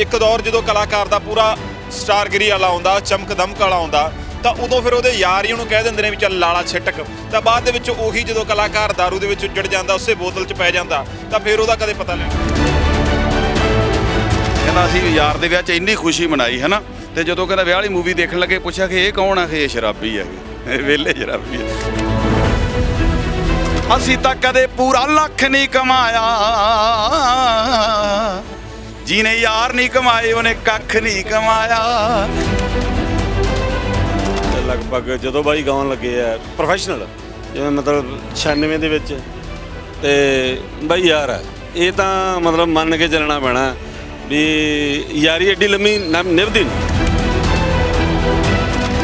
ਇੱਕ ਦੌਰ ਜਦੋਂ ਕਲਾਕਾਰ ਦਾ ਪੂਰਾ ਸਟਾਰਗਿਰੀ ਵਾਲਾ ਆਉਂਦਾ ਚਮਕ ਦਮਕ ਵਾਲਾ ਆਉਂਦਾ, ਤਾਂ ਉਦੋਂ ਫਿਰ ਉਹਦੇ ਯਾਰ ਹੀ ਉਹਨੂੰ ਕਹਿ ਦਿੰਦੇ ਨੇ ਵੀ ਚੱਲ ਲਾਲਾ ਛਿੱਟਕ। ਤਾਂ ਬਾਅਦ ਦੇ ਵਿੱਚ ਉਹੀ ਜਦੋਂ ਕਲਾਕਾਰ दारू ਦੇ ਵਿੱਚ ਉੱਜੜ ਜਾਂਦਾ, ਉਸੇ ਬੋਤਲ 'ਚ ਪੈ ਜਾਂਦਾ, ਤਾਂ ਫਿਰ ਉਹਦਾ ਕਦੇ ਪਤਾ ਲੈਣਾ ਕਹਿੰਦਾ ਅਸੀਂ ਯਾਰ ਦੇ ਵਿਆਹ 'ਚ ਇੰਨੀ ਖੁਸ਼ੀ ਮਨਾਈ, ਹੈ ਨਾ? ਤੇ ਜਦੋਂ ਕਹਿੰਦਾ ਵਿਆਹ ਵਾਲੀ ਮੂਵੀ ਦੇਖਣ ਲੱਗੇ, ਪੁੱਛਿਆ ਕਿ ਇਹ ਕੌਣ ਆ? ਕਿ ਇਹ ਸ਼ਰਾਬੀ ਆ, ਇਹ ਵਿਹਲੇ ਸ਼ਰਾਬੀ ਹੈ ਅਸੀਂ ਤਾਂ ਕਦੇ ਪੂਰਾ ਲੱਖ ਨਹੀਂ ਕਮਾਇਆ। ਜਿਹਨੇ ਯਾਰ ਨਹੀਂ ਕਮਾਏ, ਉਹਨੇ ਕੱਖ ਨਹੀਂ ਕਮਾਇਆ। ਲਗਭਗ ਜਦੋਂ ਬਾਈ ਗਾਉਣ ਲੱਗੇ ਆ ਪ੍ਰੋਫੈਸ਼ਨਲ ਜਿਵੇਂ ਮਤਲਬ 96 ਦੇ ਵਿੱਚ, ਤੇ ਬਾਈ ਯਾਰ ਇਹ ਤਾਂ ਮਤਲਬ ਮੰਨ ਕੇ ਚੱਲਣਾ ਪੈਣਾ ਵੀ ਯਾਰੀ ਐਡੀ ਲੰਮੀ ਨ- ਨਿਭਦੀ ਨਹੀਂ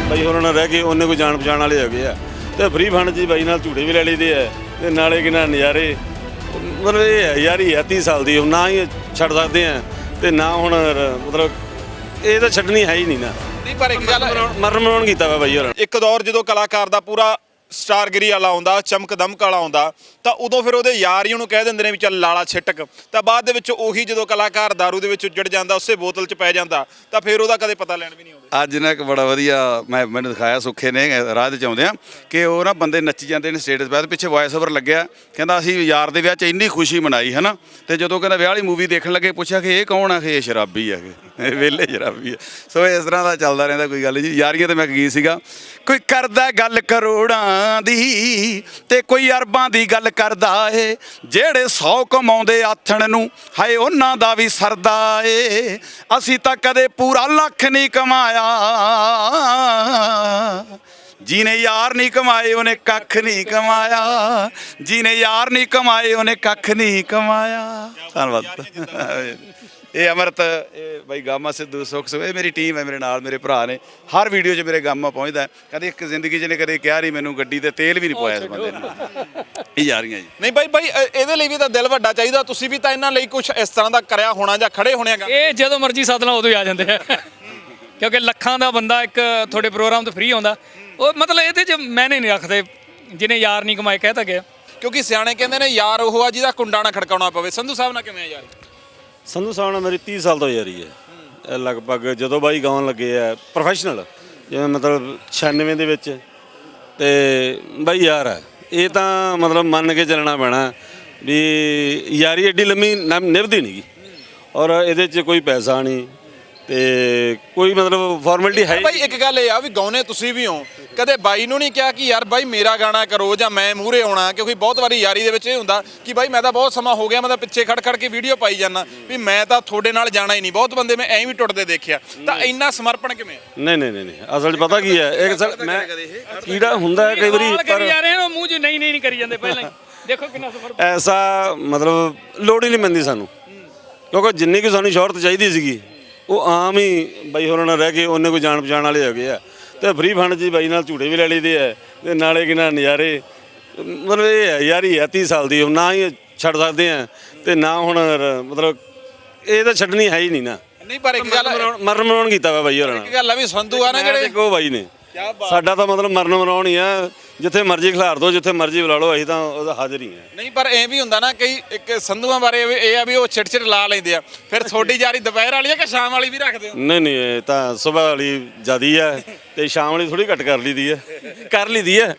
ਬਾਈ ਉਹਨਾਂ ਨਾਲ ਰਹਿ ਕੇ ਉਹਨੇ ਕੋਈ ਜਾਣ ਪਛਾਣ ਵਾਲੇ ਹੈਗੇ ਆ, ਤੇ ਫ੍ਰੀ ਫੰਡ ਜੀ ਬਾਈ ਨਾਲ ਝੂੜੇ ਵੀ ਲੈ ਲਈਦੇ ਆ, ਤੇ ਨਾਲੇ ਕਿਨਾ ਨਜ਼ਾਰੇ, ਮਤਲਬ ਇਹ ਹੈ, ਯਾਰੀ ਹੈ 30 ਸਾਲ ਦੀ ਹੁਣ ਨਾ ਹੀ ਛੱਡ ਸਕਦੇ ਆ। ਤੇ ਨਾ ਹੁਣ ਰ- ਮਤਲਬ ਇਹ ਤਾਂ ਛੱਡਣੀ ਹੈ ਹੀ ਨਹੀਂ ਨਾ। ਨਹੀਂ ਪਰ ਇੱਕ ਗੱਲ ਮਰਨ ਮਰਨ ਕੀਤਾ ਵਾ ਬਾਈ ਹੋਰਾਂ ਨੇ। ਇੱਕ ਦੌਰ ਜਦੋਂ ਕਲਾਕਾਰ ਦਾ ਪੂਰਾ ਸਟਾਰਗਿਰੀ ਵਾਲਾ ਆਉਂਦਾ ਚਮਕ ਦਮਕ ਵਾਲਾ ਆਉਂਦਾ ਤਾਂ ਉਦੋਂ ਫਿਰ ਉਹਦੇ ਯਾਰ ਹੀ ਉਹਨੂੰ ਕਹਿ ਦਿੰਦੇ ਨੇ ਵੀ ਚੱਲ ਲਾਲਾ ਛਿੱਟਕ। ਤਾਂ ਬਾਅਦ ਦੇ ਵਿੱਚ ਉਹੀ ਜਦੋਂ ਕਲਾਕਾਰ दारू ਦੇ ਵਿੱਚ ਉੱਜੜ ਜਾਂਦਾ ਉਸੇ ਬੋਤਲ 'ਚ ਪੈ ਜਾਂਦਾ ਤਾਂ ਫਿਰ ਉਹਦਾ ਕਦੇ ਪਤਾ ਲੈਣ ਵੀ ਨਹੀਂ ਆਉਂਦਾ। ਅੱਜ ਨਾ ਇੱਕ ਬੜਾ ਵਧੀਆ ਮੈਂ ਮੈਨੂੰ ਦਿਖਾਇਆ, ਸੁੱਖੇ ਨੇ ਰਾਹ 'ਚ ਚਾਉਂਦੇ ਆ, ਕਿ ਉਹ ਨਾ ਬੰਦੇ ਨੱਚੀ ਜਾਂਦੇ ਨੇ ਸਟੇਟਸ ਬਾਅਦ ਪਿੱਛੇ ਵੌਇਸ ਓਵਰ ਲੱਗਿਆ। ਕਹਿੰਦਾ ਅਸੀਂ ਯਾਰ ਦੇ ਵਿਆਹ 'ਚ ਇੰਨੀ ਖੁਸ਼ੀ ਮਨਾਈ ਹੈ ਨਾ ਤੇ ਜਦੋਂ ਕਹਿੰਦਾ ਵਿਆਹ ਵਾਲੀ ਮੂਵੀ ਦੇਖਣ ਲੱਗੇ, ਪੁੱਛਿਆ ਕਿ ਇਹ ਕੌਣ ਆ? ਕਿ ਇਹ ਸ਼ਰਾਬੀ ਆ ਇਹ ਵਿਹਲੇ ਸ਼ਰਾਬੀ ਆ। ਸੋ ਇਸ ਤਰ੍ਹਾਂ ਦਾ ਚੱਲਦਾ ਰਹਿੰਦਾ, ਕੋਈ ਗੱਲ ਨਹੀਂ ਜੀ। ਯਾਰੀਆਂ ਤੇ ਮੈਂ ਇੱਕ ਸੀਗਾ, ਕੋਈ ਕਰਦਾ ਗੱਲ ਕਰੋੜਾਂ ਦੀ ਤੇ ਕੋਈ ਅਰਬਾਂ ਦੀ ਗੱਲ ਕਰਦਾ ਏ, ਜਿਹੜੇ 100 ਕਮਾਉਂਦੇ ਆਥਣ ਨੂੰ, ਹਾਏ ਉਹਨਾਂ ਦਾ ਵੀ ਸਰਦਾ ਏ। ਅਸੀਂ ਤਾਂ ਕਦੇ ਪੂਰਾ ਲੱਖ ਨਹੀਂ ਕਮਾਇਆ ਜਿਹਨੇ ਯਾਰ ਨਹੀਂ ਕਮਾਏ ਉਹਨੇ ਕੱਖ ਨਹੀਂ ਕਮਾਇਆ। ਜਿਹਨੇ ਯਾਰ ਨਹੀਂ ਕਮਾਏ ਉਹਨੇ ਕੱਖ ਨਹੀਂ ਕਮਾਇਆ। ਧੰਨਵਾਦ। ਇਹ ਅਮਰਤ ਇਹ ਬਾਈ ਗਾਮਾ ਸਿੱਧੂ ਸੁਖ ਸੁਖ। ਇਹ ਮੇਰੀ ਟੀਮ ਹੈ ਮੇਰੇ ਨਾਲ ਮੇਰੇ ਭਰਾ ਨੇ। ਹਰ ਵੀਡੀਓ 'ਚ ਮੇਰੇ ਗਾਮਾ ਪਹੁੰਚਦਾ। ਕਦੇ ਇੱਕ ਜ਼ਿੰਦਗੀ 'ਚ ਨੇ ਕਦੇ ਕਿਹਾ ਨਹੀਂ ਮੈਨੂੰ ਗੱਡੀ ਤੇ ਤੇਲ ਵੀ ਨਹੀਂ ਪਵਾਇਆ ਇਸ ਬੰਦੇ ਨੇ। ਇਹ ਯਾਰੀਆਂ ਜੀ। ਨਹੀਂ ਬਾਈ ਬਾਈ ਅ- ਇਹਦੇ ਲਈ ਵੀ ਤਾਂ ਦਿਲ ਵੱਡਾ ਚਾਹੀਦਾ। ਤੁਸੀਂ ਵੀ ਤਾਂ ਇਹਨਾਂ ਲਈ ਕੁਝ ਇਸ ਤਰ੍ਹਾਂ ਦਾ ਕਰਿਆ ਹੋਣਾ ਜਾਂ ਖੜੇ ਹੋਣੇ ਆ ਇਹ ਜਦੋਂ ਮਰਜ਼ੀ ਸੱਦ ਲਾ ਉਦੋਂ ਹੀ ਆ ਜਾਂਦੇ ਆ। ਕਿਉਂਕਿ ਲੱਖਾਂ ਦਾ ਬੰਦਾ ਇੱਕ ਤੁਹਾਡੇ ਪ੍ਰੋਗਰਾਮ ਤੋਂ ਫ੍ਰੀ ਆਉਂਦਾ ਉਹ ਮਤਲਬ ਇਹਦੇ 'ਚ ਮੈਨੇ ਨਹੀਂ ਰੱਖਦੇ ਜਿਹਨੇ ਯਾਰ ਨਹੀਂ ਕਮਾਏ ਕਹਿ ਤਾਂ ਗਿਆ। ਕਿਉਂਕਿ ਸਿਆਣੇ ਕਹਿੰਦੇ ਨੇ ਯਾਰ ਉਹ ਆ ਜਿਹਦਾ ਕੁੰਡਾ ਨਾ ਖੜਕਾਉਣਾ ਪਵੇ। ਸੰਧੂ ਸਾਹਿਬ ਨਾਲ ਕਿਵੇਂ ਆ ਯਾਰ? ਸੰਧੂ ਸਾਹਿਬ ਨਾਲ ਮੇਰੀ 30 ਸਾਲ ਤੋਂ ਯਾਰੀ ਹੈ। ਇਹ ਲਗਭਗ ਜਦੋਂ ਬਾਈ ਗਾਉਣ ਲੱਗੇ ਆ ਪ੍ਰੋਫੈਸ਼ਨਲ ਜਿਵੇਂ ਮਤਲਬ 96 ਦੇ ਵਿੱਚ। ਤੇ ਬਾਈ ਯਾਰ ਹੈ। ਇਹ ਤਾਂ ਮਤਲਬ ਮੰਨ ਕੇ ਚੱਲਣਾ ਪੈਣਾ ਵੀ ਯਾਰੀ ਐਡੀ ਲੰਮੀ ਨਿਭਦੀ ਨਹੀਂਗੀ ਔਰ ਇਹਦੇ 'ਚ ਕੋਈ ਪੈਸਾ ਨਹੀਂ। ਤੇ ਕੋਈ ਮਤਲਬ ਫਾਰਮੈਲਿਟੀ ਹੈ ਬਾਈ ਇੱਕ ਗੱਲ ਇਹ ਆ ਵੀ ਗਾਉਨੇ ਤੁਸੀਂ ਵੀ ਹੋ। ਕਦੇ ਬਾਈ ਨੂੰ ਨਹੀਂ ਕਿਹਾ ਕਿ ਯਾਰ ਬਾਈ ਮੇਰਾ ਗਾਣਾ ਕਰੋ ਜਾਂ ਮੈਂ ਮੂਹਰੇ ਆਉਣਾ ਕਿਉਂਕਿ ਬਹੁਤ ਵਾਰੀ ਯਾਰੀ ਦੇ ਵਿੱਚ ਇਹ ਹੁੰਦਾ ਕਿ ਬਾਈ ਮੈਂ ਤਾਂ ਬਹੁਤ ਸਮਾਂ ਹੋ ਗਿਆ ਮੈਂ ਤਾਂ ਪਿੱਛੇ ਖੜ ਖੜ ਕੇ ਵੀਡੀਓ ਪਾਈ ਜਾਂਦਾ ਵੀ ਮੈਂ ਤਾਂ ਤੁਹਾਡੇ ਨਾਲ ਜਾਣਾ ਹੀ ਨਹੀਂ। ਬਹੁਤ ਬੰਦੇ ਮੈਂ ਐਂ ਵੀ ਟੁੱਟਦੇ ਦੇਖਿਆ। ਤਾਂ ਇੰਨਾ ਸਮਰਪਣ ਕਿਵੇਂ? ਨਹੀਂ ਨਹੀਂ ਨਹੀਂ ਨਹੀਂ। ਅਸਲ 'ਚ ਪਤਾ ਕੀ ਹੈ ਇੱਕ ਸਰ ਮੈਂ ਕੀੜਾ ਹੁੰਦਾ ਹੈ ਕਈ ਵਾਰੀ ਪਰ ਕਰੀ ਜਾ ਰਹੇ ਮੂੰਹ 'ਚ ਨਹੀਂ ਨਹੀਂ ਨਹੀਂ ਕਰੀ ਜਾਂਦੇ ਪਹਿਲਾਂ ਹੀ। ਦੇਖੋ ਕਿੰਨਾ ਸਫਰ ਐਸਾ ਮਤਲਬ ਲੋੜ ਹੀ ਨਹੀਂ ਪੈਂਦੀ ਸਾਨੂੰ। ਕਿਉਂਕਿ ਜਿੰਨੀ ਕਿ ਸਾਨੂੰ ਸ਼ੌਹਰਤ ਚਾਹੀਦੀ ਸੀਗੀ ਉਹ ਆਮ ਹੀ ਬਾਈ ਹੋਰਾਂ ਨਾਲ ਰਹਿ ਕੇ ਉਹਨੇ ਕੋਈ ਜਾਣ ਪਛਾਣ ਵਾਲੇ ਹੈਗੇ ਆ। ਤੇ ਫ੍ਰੀ ਫੰਡ ਜੀ ਬਾਈ ਨਾਲ ਝੂੜੇ ਵੀ ਲੈ ਲਈਦੇ ਆ ਤੇ ਨਾਲੇ ਕਿਨਾ ਨਜ਼ਾਰੇ ਮਤਲਬ ਇਹ ਹੈ ਯਾਰੀ ਹੈ 30 ਸਾਲ ਦੀ ਹੁਣ ਨਾ ਹੀ ਛੱਡ ਸਕਦੇ ਆ ਤੇ ਨਾ ਹੁਣ ਮਤਲਬ ਇਹ ਤਾਂ ਛੱਡਣੀ ਹੈ ਹੀ ਨਹੀਂ ਨਾ। ਨਹੀਂ ਪਰ ਇੱਕ ਗੱਲ ਮਰਨ ਮਰਾਉਣ ਕੀਤਾ ਵਾ ਬਾਈ ਹੋਰਾਂ ਨਾਲ ਇੱਕ ਗੱਲ ਆ ਵੀ ਸੰਧੂ ਆ ਨਾ ਜਿਹੜੇ ਜਿਹੜੇ ਕੋ ਬਾਈ ਨੇ। ਸਾਡਾ ਤਾਂ ਮਤਲਬ ਮਰਨ ਮਰਾਉਣ ਹੀ ਆ। ਜਿੱਥੇ ਮਰਜ਼ੀ ਖਿਲਾਰ ਦੋ ਜਿੱਥੇ ਮਰਜ਼ੀ ਬੁਲਾ ਲਓ ਅਸੀਂ ਤਾਂ ਉਹਦਾ ਹਾਜ਼ਰ ਹੀ ਆ ਨਹੀਂ ਪਰ ਐ ਵੀ ਹੁੰਦਾ ਨਾ ਕਈ ਇੱਕ ਸੰਧੂਆਂ ਬਾਰੇ ਇਹ ਇਹ ਆ ਵੀ ਉਹ ਛਿੜ ਛਿੜ ਲਾ ਲੈਂਦੇ ਆ। ਫਿਰ ਤੁਹਾਡੀ ਜਾਰੀ ਦੁਪਹਿਰ ਵਾਲੀ ਆ ਕਿ ਸ਼ਾਮ ਵਾਲੀ ਵੀ ਰੱਖਦੇ ਹੋ? ਨਹੀਂ ਨਹੀਂ ਇਹ ਤਾਂ ਸਵੇਰ ਵਾਲੀ ਜਿਆਦੀ ਹੈ ਤੇ ਸ਼ਾਮ ਵਾਲੀ ਥੋੜੀ ਘੱਟ ਕਰ ਲਈਦੀ ਹੈ ਕਰ ਲਈਦੀ ਹੈ